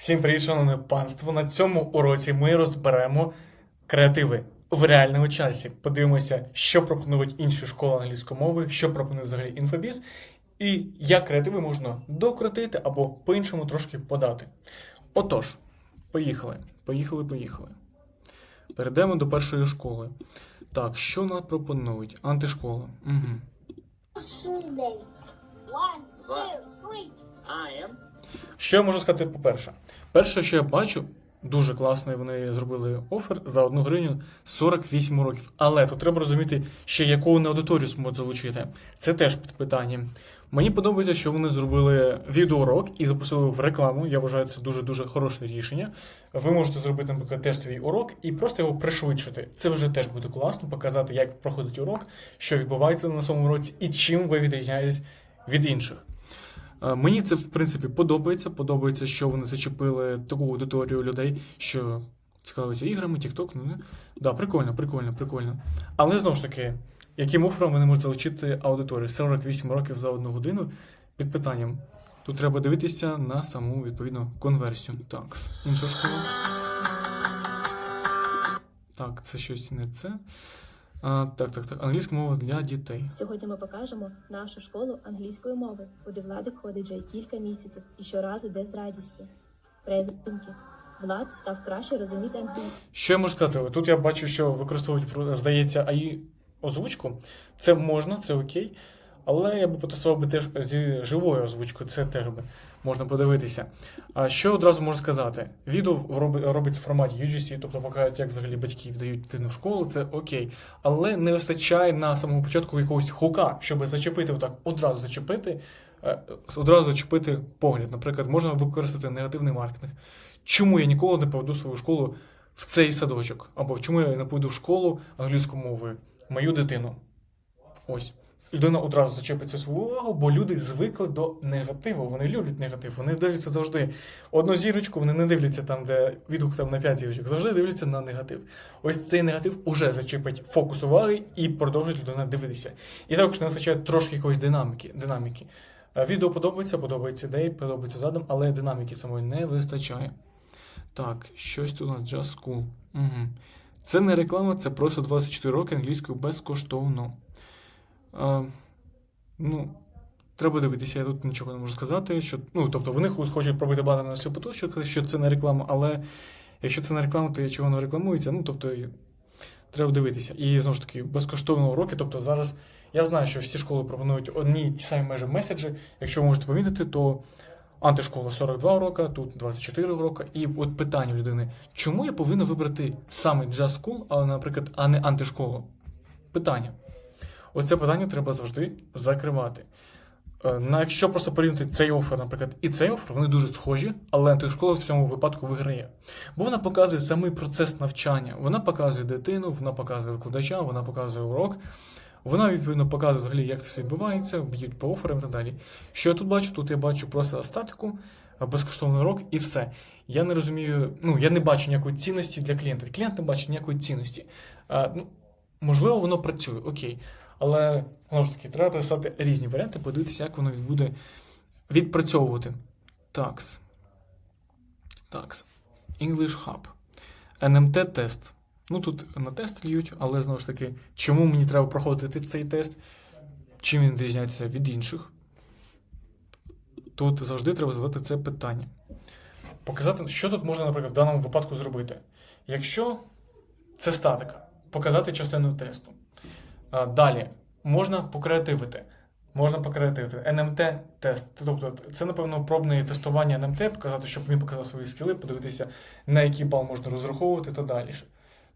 Всім привіт, шановне панство. На цьому уроці ми розберемо креативи в реальному часі. Подивимося, що пропонують інші школи англійської мови, що пропонує взагалі інфобіз, і як креативи можна докрутити або по-іншому трошки подати. Отож, поїхали. Поїхали, поїхали. Перейдемо до першої школи. Так, що нам пропонують? Антишкола. Угу. One, two, three. I am. Що я можу сказати, по-перше? Перше, що я бачу, дуже класно, вони зробили офер за одну гривню 48 років. Але тут треба розуміти, ще яку вони аудиторію зможуть залучити. Це теж під питанням. Мені подобається, що вони зробили відеоурок і запустили в рекламу. Я вважаю, це дуже-дуже хороше рішення. Ви можете зробити, наприклад, теж свій урок і просто його пришвидшити. Це вже теж буде класно, показати, як проходить урок, що відбувається на своєму уроці і чим ви відрізняєтесь від інших. Е, Мені це в принципі подобається. Подобається, що вони зачепили таку аудиторію людей, що цікавиться іграми, TikTok, ну. Да, прикольно, прикольно, прикольно. Але знову ж таки, яким офером вони можуть залучити аудиторію? 48 років за одну годину під питанням. Тут треба дивитися на саму відповідну конверсію. Так, інша школа. Так, це щось не це. А, так, так, так. Англійська мова для дітей. Сьогодні ми покажемо нашу школу англійської мови, куди Владик ходить вже кілька місяців і щоразу йде з радістю. Презентки. Влад став краще розуміти англійську. Що я можу сказати? Тут я бачу, що використовують, здається, АІ озвучку. Це можна, це окей. Але я би потестував би теж зі живою озвучкою, це теж би можна подивитися. А що одразу можу сказати? Відео робиться в форматі UGC, тобто покажуть, як взагалі батьки вдають дитину в школу, це окей. Але не вистачає на самому початку якогось хука, щоб зачепити отак, одразу зачепити, е, одразу зачепити погляд. Наприклад, можна використати негативний маркетинг. Чому я ніколи не поведу свою школу в цей садочок? Або чому я не поведу в школу англійською мовою мою дитину? Ось. Людина одразу зачепиться свою увагу, бо люди звикли до негативу. Вони люблять негатив. Вони дивляться завжди одну зірочку, вони не дивляться там, де відгук там на 5 зірочок, завжди дивляться на негатив. Ось цей негатив уже зачепить фокус уваги і продовжить людина дивитися. І також не вистачає трошки якоїсь динаміки. динаміки. Е, Відео подобається, подобається ідеї, подобається задум, але динаміки самої не вистачає. Так, щось тут у нас Just School. Угу. Це не реклама, це просто 24 роки англійською безкоштовно. А, ну, треба дивитися, я тут нічого не можу сказати. Що, ну, тобто вони хочуть пробити банер на сліпоту, що, що це не реклама, але якщо це не реклама, то чого воно рекламується? Ну, тобто, треба дивитися. І знову ж таки, безкоштовно уроки. Тобто зараз я знаю, що всі школи пропонують одні ті самі майже меседжі. Якщо ви можете помітити, то антишкола 42 урока, тут 24 урока. І от питання людини, чому я повинен вибрати саме Just School, а, наприклад, а не антишколу? Питання. Оце питання треба завжди закривати. Е, На якщо просто порівняти цей офер, наприклад, і цей офер, вони дуже схожі, але антишкола в цьому випадку виграє. Бо вона показує самий процес навчання. Вона показує дитину, вона показує викладача, вона показує урок. Вона відповідно показує взагалі, як це все відбувається, б'ють по оферам і так далі. Що я тут бачу? Тут я бачу просто статику, е, безкоштовний урок і все. Я не розумію, ну я не бачу ніякої цінності для клієнта. Клієнт не бачить ніякої цінності. А, ну, можливо, воно працює, окей. Але знову ж таки, треба писати різні варіанти, подивитися, як воно буде відпрацьовувати. Такс. Такс. English Hub. NMT тест. Ну тут на тест льють, але знову ж таки, чому мені треба проходити цей тест? Чим він відрізняється від інших? Тут завжди треба задати це питання. Показати, що тут можна, наприклад, в даному випадку зробити. Якщо це статика, показати частину тесту. Далі можна покреативити. Можна покреативити. НМТ-тест. Тобто, це, напевно, пробне тестування НМТ, показати, щоб він показав свої скіли, подивитися, на який бал можна розраховувати та далі.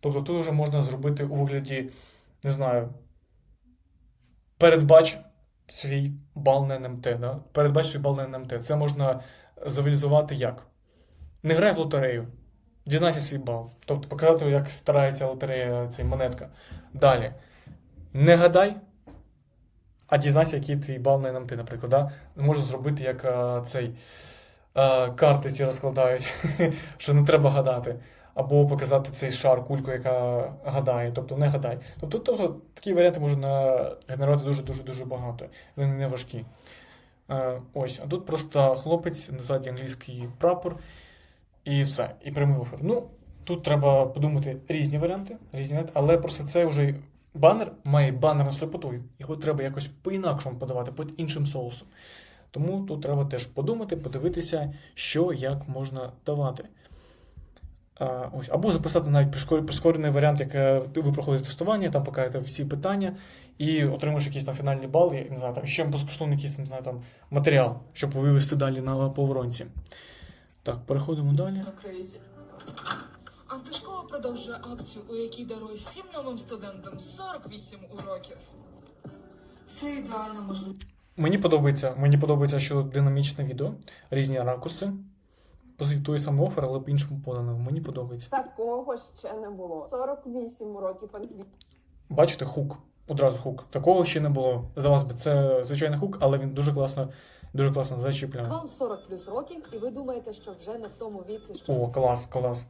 Тобто тут вже можна зробити у вигляді, не знаю, передбач свій бал на НМТ. Да? Передбач свій бал на НМТ. Це можна завізувати як? Не грай в лотерею. Дізнайся свій бал. Тобто показати, як старається лотерея цей монетка. Далі. Не гадай, а дізнайся, який твій бал на НМТ, наприклад. Да? Можна зробити, як а, цей а, карти ці розкладають, що не треба гадати. Або показати цей шар, кульку, яка гадає, тобто не гадай. Тобто, тобто такі варіанти можна генерувати дуже-дуже дуже багато. Вони не важкі. Е, ось, а тут просто хлопець, назаді англійський прапор. і все, і прямий офер. Ну, тут треба подумати різні варіанти, різні але просто це вже банер має банер на слепоту. Його треба якось по-інакшому подавати, під іншим соусом. Тому тут треба теж подумати, подивитися, що як можна давати. А, ось, або записати навіть прискорений варіант, як е, ви проходите тестування, там покажете всі питання і отримуєш якийсь там фінальний бал, я не знаю, там ще безкоштовний якийсь там, не знаю, там, матеріал, щоб вивести далі на поворонці. Так, переходимо далі. Антишкола продовжує акцію, у якій дарує всім новим студентам 48 уроків. Це ідеальна можливість. Мені подобається, мені подобається, що динамічне відео, різні ракурси. Той самий офер, але по-іншому подано. Мені подобається. Такого ще не було. 48 років англійської. Бачите, хук. Одразу хук. Такого ще не було. Здавалось би, це звичайний хук, але він дуже класно, дуже класно зачіпляє. Вам 40 плюс років, і ви думаєте, що вже не в тому віці, що О, клас, клас.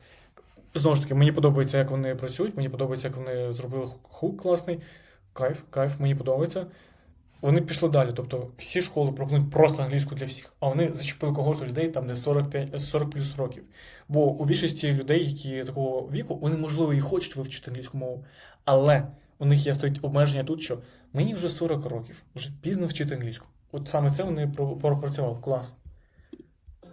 Знову ж таки, мені подобається, як вони працюють, мені подобається, як вони зробили хук класний. Кайф, кайф, мені подобається. Вони пішли далі. Тобто всі школи пропонують просто англійську для всіх, а вони зачепили когорту людей там, де 45, 40 плюс років. Бо у більшості людей, які такого віку, вони, можливо, і хочуть вивчити англійську мову, але у них є стоїть обмеження тут, що мені вже 40 років, вже пізно вчити англійську. От саме це вони про- пропрацювали. Клас.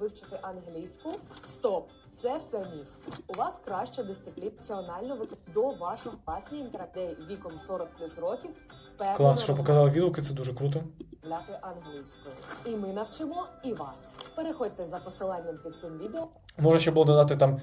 Вивчити англійську? Стоп! Це все міф. У вас краща дисципліна національно вик... до вашого власні інтерактей віком 40 плюс років. впевнено Клас, що показали відгуки, це дуже круто. розмовляти англійською. І ми навчимо і вас. Переходьте за посиланням під цим відео. Можна ще було додати там.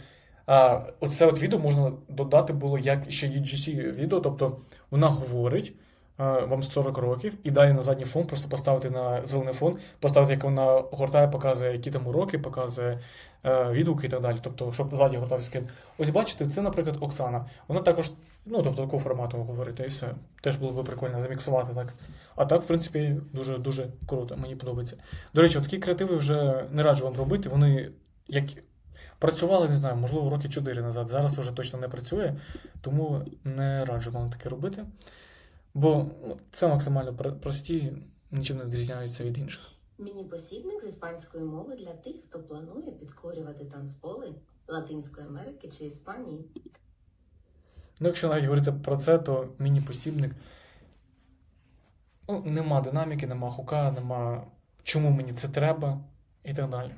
А, оце от відео можна додати було як ще UGC відео, тобто вона говорить вам 40 років, і далі на задній фон просто поставити на зелений фон, поставити, як вона гортає, показує, які там уроки, показує е, відгуки і так далі. Тобто, щоб ззаді гортав скид. Ось бачите, це, наприклад, Оксана. Вона також, ну тобто такого формату говорить, і все. Теж було б прикольно заміксувати так. А так, в принципі, дуже дуже круто, мені подобається. До речі, такі креативи вже не раджу вам робити. Вони як працювали, не знаю, можливо, роки 4 назад. Зараз вже точно не працює, тому не раджу вам таке робити. Бо ну, це максимально прості, нічим не відрізняються від інших. Міні-посібник з іспанської мови для тих, хто планує підкорювати танцполи Латинської Америки чи Іспанії. Ну, якщо навіть говорити про це, то міні-посібник. Ну, нема динаміки, нема хука, нема чому мені це треба і так далі.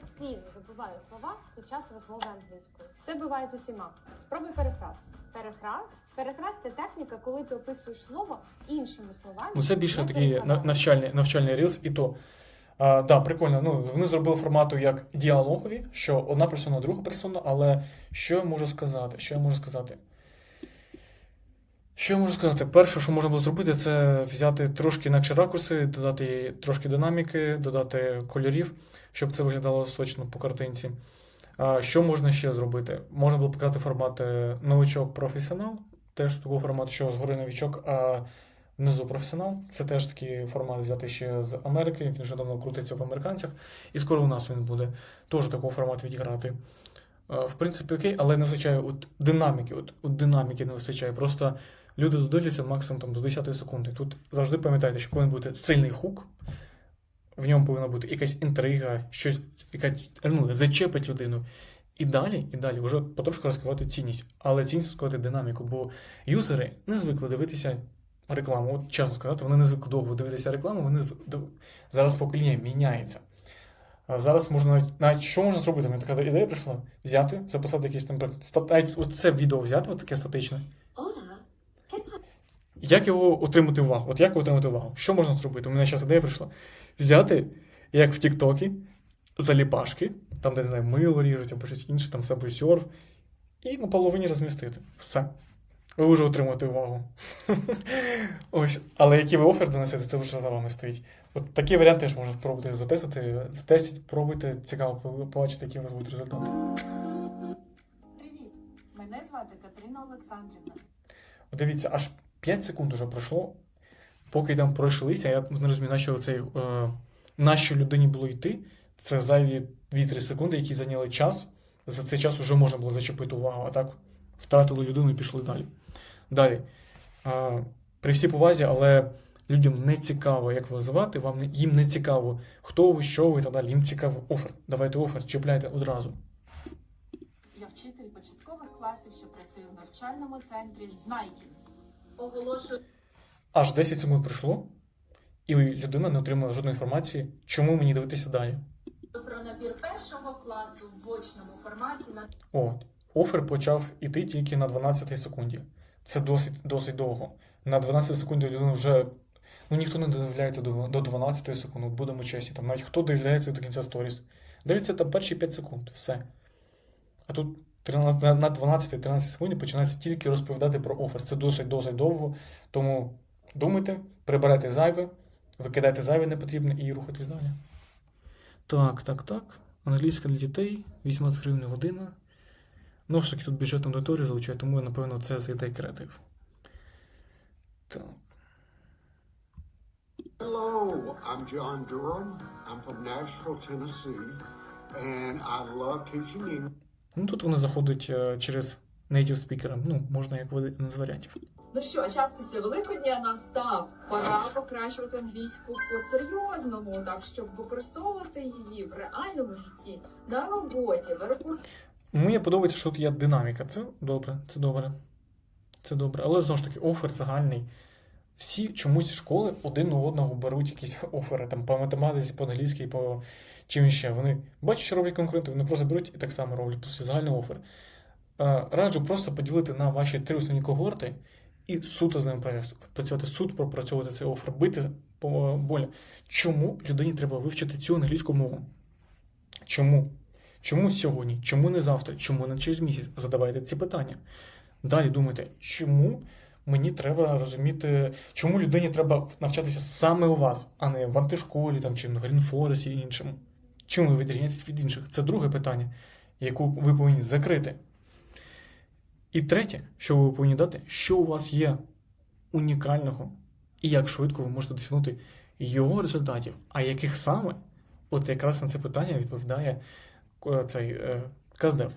Постійно забуваю слова під час розмови англійською. Це буває з усіма. Спробуй перефраз. Перефраз. Перефраз це техніка, коли ти описуєш слово іншими словами. Ну, це більше такий навчальний, навчальний рілс, і то. А, да, прикольно. Ну, вони зробили формату як діалогові, що одна персона, друга персона, але що я можу сказати? Що я можу сказати? Що я можу сказати? Перше, що можна було зробити, це взяти трошки інакші ракурси, додати трошки динаміки, додати кольорів, щоб це виглядало сочно по картинці. А, що можна ще зробити? Можна було показати формат е, новичок-професіонал, теж такого формату, що згори новичок, а внизу професіонал. Це теж такий формат взяти ще з Америки, він вже давно крутиться в американцях, і скоро у нас він буде теж такого формату відіграти. Е, В принципі, окей, але не вистачає от динаміки. От, от динаміки не вистачає. Просто люди додивляться максимум там, до 10 секунди. Тут завжди пам'ятайте, що повинен бути сильний хук, в ньому повинна бути якась інтрига, щось, яка ну, зачепить людину. І далі, і далі вже потрошку розкривати цінність, але цінність розкривати динаміку, бо юзери не звикли дивитися рекламу. От чесно сказати, вони не звикли довго дивитися рекламу, вони зараз покоління міняється. Зараз можна навіть, навіть що можна зробити? Мені така ідея прийшла: взяти, записати якийсь там навіть от відео взяти, от таке статичне. Як його отримати увагу? От як отримати увагу? Що можна зробити? У мене зараз ідея прийшла. Взяти, як в Тіктокі, заліпашки, там, де не знаю, мило ріжуть або щось інше, там себе серф, і на половині розмістити. Все. Ви вже отримуєте увагу. Ось. Але який ви офер донесете, це вже за вами стоїть. От такий варіант теж можна спробувати затестити. Затестіть, пробуйте, цікаво побачити, які у вас будуть результати. Привіт, мене звати Катерина Олександрівна. От дивіться, аж 5 секунд уже пройшло, поки там пройшлися, я не розумію, на що цей, е, на що людині було йти. Це зайві 2-3 секунди, які зайняли час. За цей час вже можна було зачепити увагу, а так втратили людину і пішли далі. Далі. При всій повазі, але людям не цікаво, як вас звати, вам не, їм не цікаво, хто ви, що ви і так далі. Їм цікаво офер. Давайте офер, чіпляйте одразу. Я вчитель початкових класів, що працює в навчальному центрі Знайкін. Оголошую Аж 10 секунд пройшло, і людина не отримала жодної інформації, чому мені дивитися далі. про набір першого класу в очному форматі на От, офер почав іти тільки на 12 секунді. Це досить, досить довго. На 12 секунді людина вже. Ну ніхто не додивляється до, до 12 секунд, будемо чесні. Там навіть хто дивляється до кінця сторіс. Дивиться там перші 5 секунд, все. А тут на на 12-13 секунд починається тільки розповідати про офер. Це досить досить довго. Тому думайте, прибирайте зайве, викидайте зайве непотрібне і рухайтесь далі. Так, так, так. Англійська для дітей, 18 гривень година. Ну, ж таки, тут бюджетну аудиторію залучає, тому, напевно, це зайде креатив. Так. Hello, I'm John Durham. I'm from Nashville, Tennessee, and I love teaching English. Ну, тут вони заходять е, через native speaker. Ну, можна як один з варіантів. Ну що, час після Великодня настав. Пора покращувати англійську по-серйозному, так щоб використовувати її в реальному житті, на роботі, в аеропорту. Мені подобається, що тут є динаміка. Це добре, це добре. Це добре. Але знову ж таки, офер загальний. Всі чомусь школи один у одного беруть якісь офери там по математиці, по англійській, по чим ще. Вони бачать, що роблять конкуренти, вони просто беруть і так само роблять просто загальний офер. Е, Раджу просто поділити на ваші три основні когорти і суто з ними працювати, суд пропрацьовувати цей офер, бити по болі. Чому людині треба вивчити цю англійську мову? Чому? Чому сьогодні? Чому не завтра? Чому не через місяць? Задавайте ці питання. Далі думайте, чому мені треба розуміти, чому людині треба навчатися саме у вас, а не в антишколі там, чи в Грінфоресі і іншому. Чому ви відрізняєтесь від інших? Це друге питання, яку ви повинні закрити. І третє, що ви повинні дати, що у вас є унікального і як швидко ви можете досягнути його результатів, а яких саме, от якраз на це питання відповідає цей е, Каздев.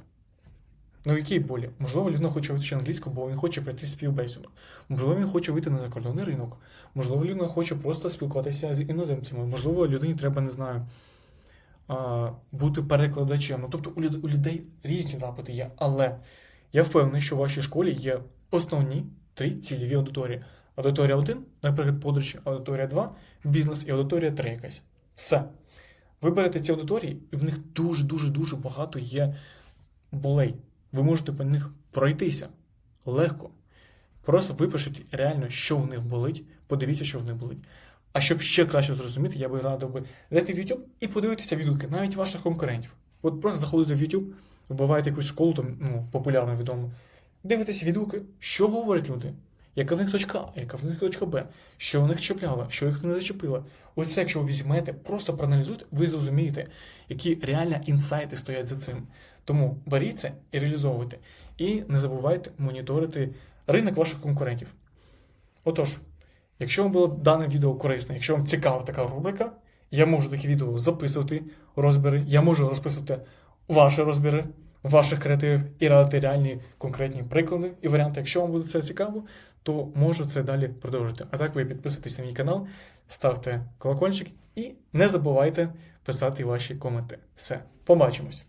Ну, які болі? Можливо, людина хоче вивчити англійську, бо він хоче пройти співбесіду. Можливо, він хоче вийти на закордонний ринок. Можливо, людина хоче просто спілкуватися з іноземцями. Можливо, людині треба, не знаю, бути перекладачем. Ну, тобто у людей різні запити є, але я впевнений, що в вашій школі є основні три цільові аудиторії. Аудиторія 1, наприклад, подорожі, аудиторія 2, бізнес і аудиторія 3 якась. Все. Ви берете ці аудиторії, і в них дуже-дуже-дуже багато є болей. Ви можете по них пройтися легко. Просто випишіть реально, що в них болить, подивіться, що в них болить. А щоб ще краще зрозуміти, я би радив би зайти в YouTube і подивитися відгуки навіть ваших конкурентів. От просто заходите в YouTube, вбиваєте якусь школу, там, ну, популярну відому, дивитесь відгуки, що говорять люди, яка в них точка А, яка в них точка Б, що в них чіпляло, що їх не зачепило. Ось це, якщо ви візьмете, просто проаналізуйте, ви зрозумієте, які реально інсайти стоять за цим. Тому беріть і реалізовуйте. І не забувайте моніторити ринок ваших конкурентів. Отож, якщо вам було дане відео корисне, якщо вам цікава така рубрика, я можу такі відео записувати, розбіри, я можу розписувати ваші розбіри, ваших креативів і радити реальні конкретні приклади і варіанти. Якщо вам буде це цікаво, то можу це далі продовжити. А так ви підписуйтесь на мій канал, ставте колокольчик і не забувайте писати ваші коменти. Все, побачимось!